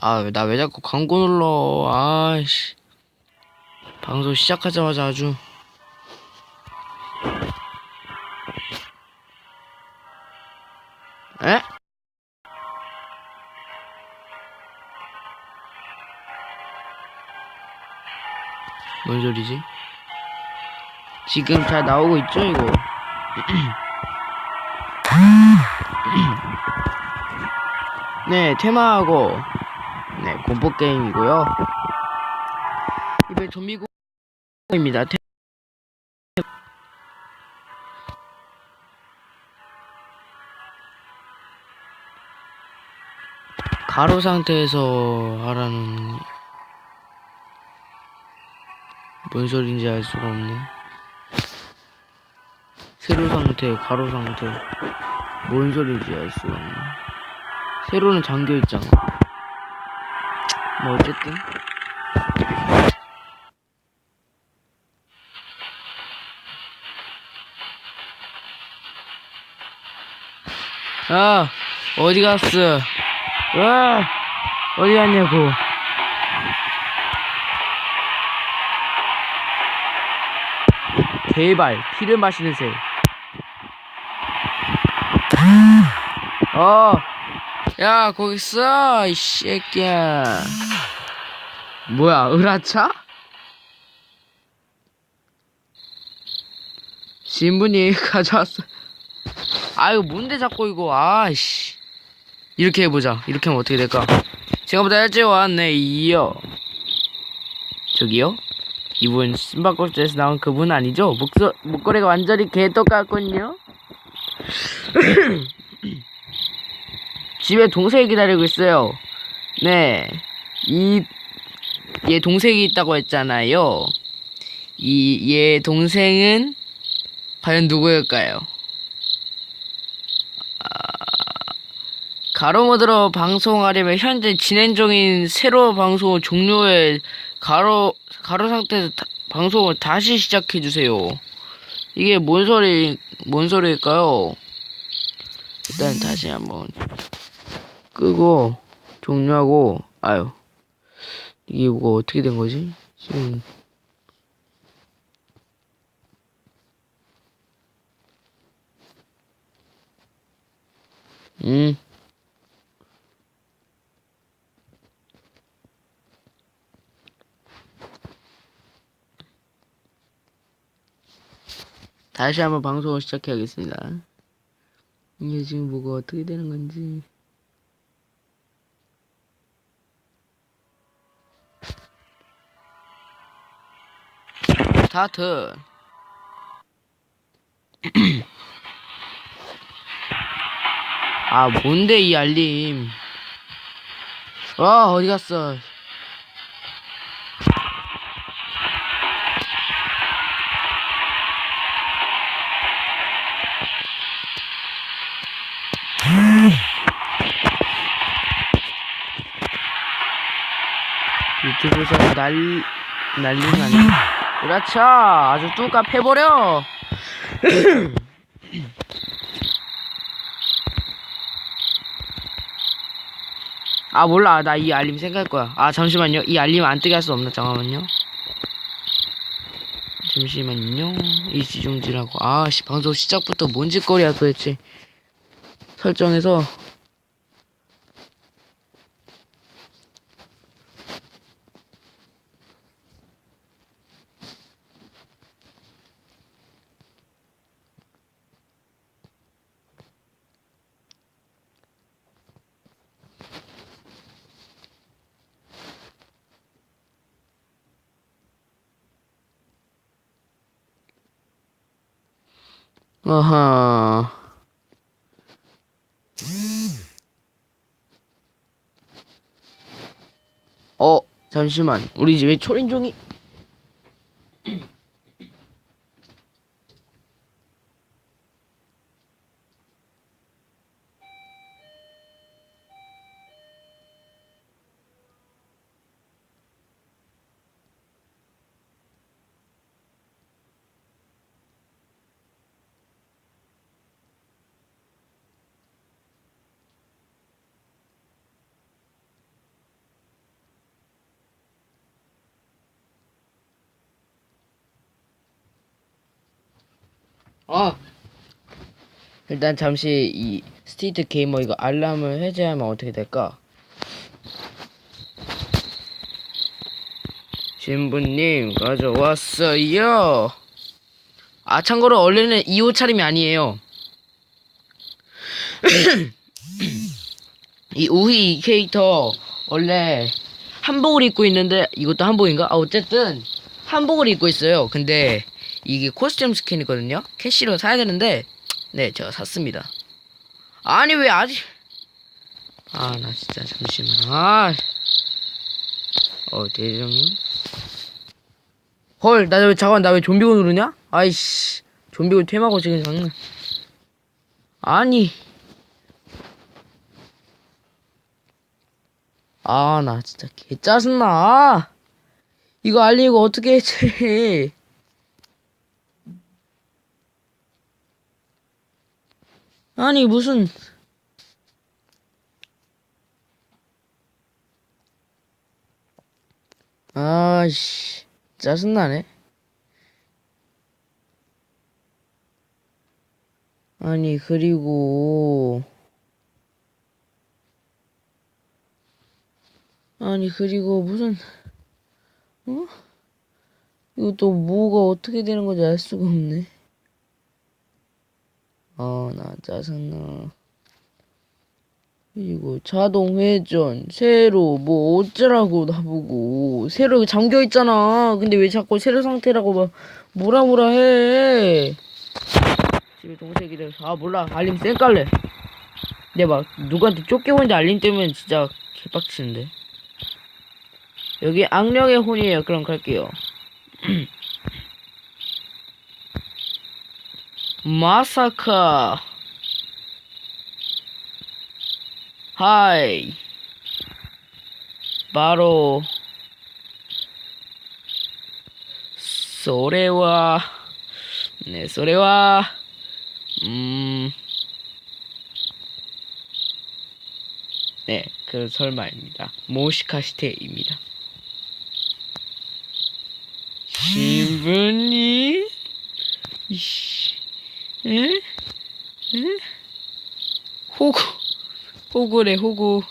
아, 나 왜 자꾸 광고 눌러. 아이씨. 방송 시작하자마자 아주. 에? 뭔 소리지? 지금 잘 나오고 있죠, 이거? 네, 테마하고, 네, 공포 게임이고요. 이번 좀비고입니다. 테... 가로 상태에서 하라는 뭔 소린지 알 수가 없네. 세로 상태, 가로 상태. 뭔 소리인지 알 수가 없네. 세로는 잠겨 있잖아. 뭐 어쨌든. 아, 어디 갔어? 와, 어디 갔냐고. 제발, 피를 마시는 새. 어, 야, 거기 있어, 이 새끼야. 뭐야, 으라차? 신분이 가져왔어. 아유, 뭔데 자꾸 이거, 아이씨. 이렇게 해보자. 이렇게 하면 어떻게 될까? 생각보다 일찍 왔네, 이요. 저기요? 이분 신발꽃에서 나온 그분 아니죠? 목소, 목걸이가 완전히 개떡같군요. 집에 동생이 기다리고 있어요. 네. 이, 얘 동생이 있다고 했잖아요. 이, 얘 동생은 과연 누구일까요? 가로모드로 방송하려면 현재 진행 중인 새로 방송 종료에 가로 가로 상태에서 다- 방송을 다시 시작해 주세요. 이게 뭔 소리 뭔 소리일까요? 일단 다시 한번 끄고 종료하고 아유 이게 뭐가 어떻게 된 거지? 지금 음. 다시 한번 방송을 시작해야겠습니다. 이게 지금 뭐가 어떻게 되는 건지. 스타트. 아, 뭔데 이 알림. 와, 어디 갔어? 유튜브에서 날, 난리는 아니야. 그렇죠. 아주 뚜까 패버려. 아, 몰라. 나 이 알림 생각할 거야. 아, 잠시만요. 이 알림 안 뜨게 할 수 없나? 잠깐만요. 잠시만요. 일시중지라고. 아, 씨, 방송 시작부터 뭔 짓거리야 도대체. 설정해서. 아하. 어, 잠시만. 우리 집에 초인종이. 아 일단 잠시 이 스트리트 게이머 이거 알람을 해제하면 어떻게 될까? 신부님 가져왔어요. 아 참고로 원래는 2호 차림이 아니에요. 이 우희 캐릭터 원래 한복을 입고 있는데 이것도 한복인가? 아 어쨌든 한복을 입고 있어요. 근데 이게 코스튬 스킨이거든요. 캐시로 사야 되는데 네 제가 샀습니다. 아니 왜 아직 아 나 진짜 잠시만 아 어, 대장님? 헐, 나 왜, 잠깐, 나 왜 좀비고 누르냐? 아이씨, 좀비고 퇴마고 지금 장난. 아니. 아, 나 진짜 개 짜증나. 아, 이거 알리고 어떻게 해지? 아니, 무슨. 아이씨, 짜증나네. 아니, 그리고. 아니, 그리고 무슨, 어? 이거 또 뭐가 어떻게 되는 건지 알 수가 없네. 아, 나 짜증나. 그리고 자동 회전, 세로, 뭐 어쩌라고 나보고. 세로 잠겨 있잖아. 근데 왜 자꾸 세로 상태라고 막 뭐라 뭐라 해. 집에 동생이래. 아, 몰라. 알림 쌩 깔래. 근데 막 누구한테 쫓겨오는지 알림 때문에 진짜 개빡치는데. 여기 악령의 혼이에요. 그럼 갈게요. 마사카. 하이. 바로. それは、ね、それは、うーん。 네, 그 설마입니다. 모시카시테입니다. 신부님? 이 씨, 에? 에? 호구, 호구래, 호구.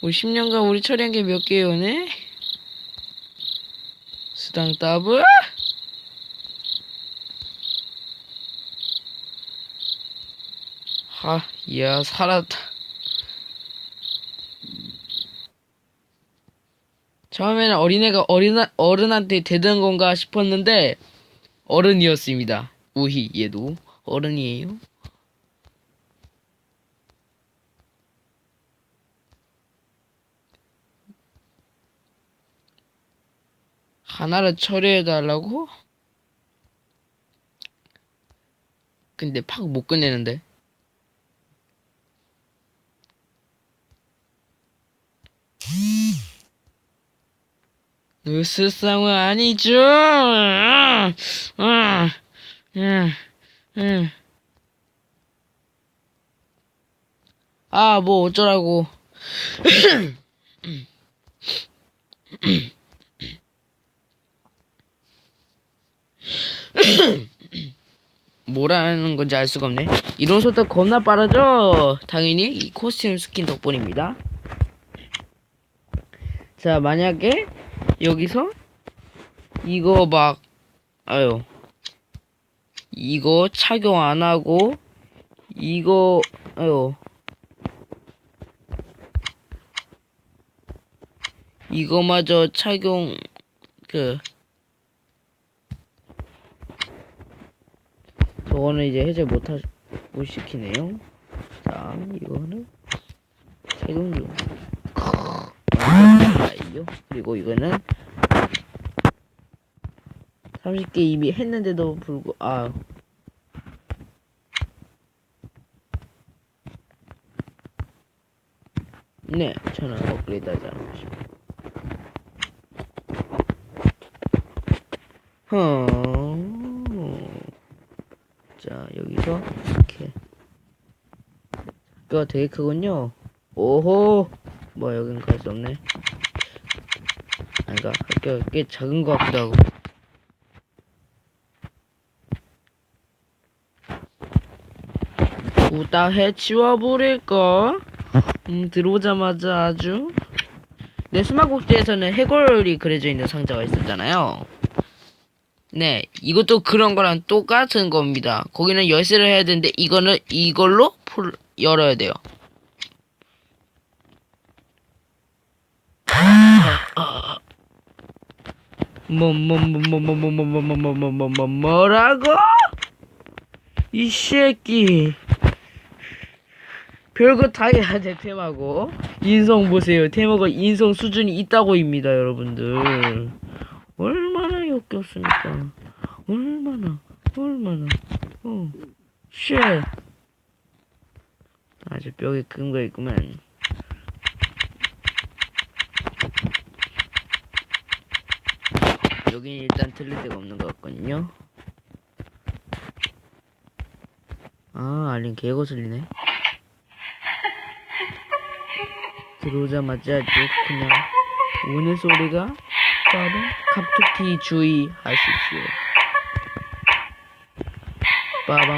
우리 10년간 우리 처리한 게 몇 개요 네? 수당 더블? 하, 이야, 살았다. 처음에는 어린애가 어린, 어른한테 대든 건가 싶었는데, 어른이었습니다. 우희, 얘도 어른이에요. 하나를 처리해달라고? 근데 팍 못 끝내는데. 으스상은 아니죠. 아, 뭐 어쩌라고. 뭐라는 건지 알 수가 없네. 이런 속도 겁나 빠르죠? 당연히 이 코스튬 스킨 덕분입니다. 자, 만약에 여기서 이거 막 아유 이거 착용 안 하고 이거 아유 이거마저 착용 그 저거는 이제 해제 못 하 못 시키네요. 자 이거는 착용 중. 아이요. 그리고 이거는 30개 이미 했는데도 불구 아 네, 저는 업그레이드 하지 싶어요. 흠. 자, 여기서 이렇게. 뼈가 되게 크군요. 오호. 뭐, 여긴 갈 수 없네. 아닌가? 꽤, 꽤 작은 것 같기도 하고. 우다 해치워버릴까? 음, 들어오자마자 아주. 내 수마국지에서는 해골이 그려져 있는 상자가 있었잖아요. 네, 이것도 그런 거랑 똑같은 겁니다. 거기는 열쇠를 해야 되는데, 이거는 이걸로 풀, 열어야 돼요. 뭐, 뭐, 뭐, 뭐, 뭐, 뭐, 뭐, 뭐, 뭐, 뭐, 뭐, 뭐, 뭐, 뭐라고? 이 새끼. 별거 다 해야 돼, 테마고. 인성 보세요. 테마가 인성 수준이 있다고입니다, 여러분들. 얼마나 역겹습니까? 얼마나, 얼마나, 어, 쉣. 아주 벽에 큰 거 있구만. 여긴 일단 틀릴 데가 없는 것 같거든요. 아, 알린 개거슬리네. 들어오자마자 그냥 우는 소리가 빠른 갑툭튀 주의하십시오. 빠밤.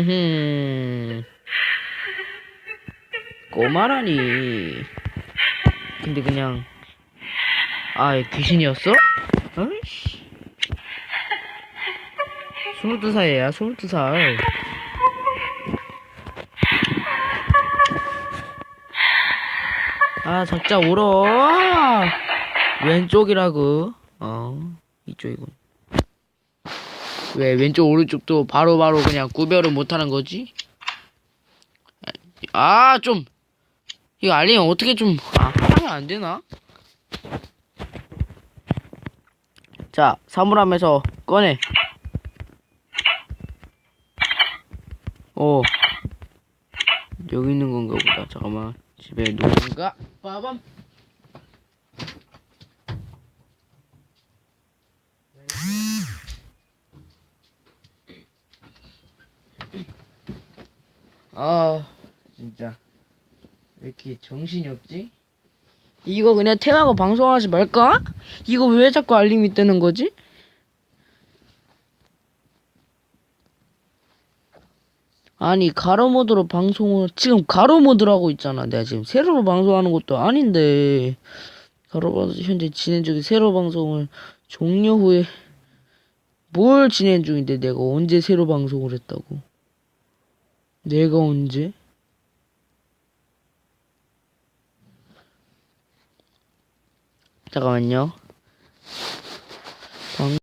음흠. 꼬마라니. 근데 그냥 아 귀신이었어? 어이씨. 스물두 살이야 스물두 살. 아 작자 울어. 왼쪽이라고. 어 이쪽이군. 왜 왼쪽 오른쪽도 바로 바로 그냥 구별을 못하는 거지? 아 좀 이거 알림 어떻게 좀 아, 하면 안 되나? 자 사물함에서 꺼내. 어 여기 있는 건가 보다. 잠깐만 집에 누군가 빠밤. 아 진짜 왜 이렇게 정신이 없지? 이거 그냥 태하고 방송하지 말까? 이거 왜 자꾸 알림이 뜨는 거지? 아니 가로 모드로 방송을 지금 가로 모드로 하고 있잖아 내가 지금 세로로 방송하는 것도 아닌데 가로 모드 현재 진행 중인 세로 방송을 종료 후에 뭘 진행 중인데 내가 언제 세로 방송을 했다고 내가 언제? 잠깐만요.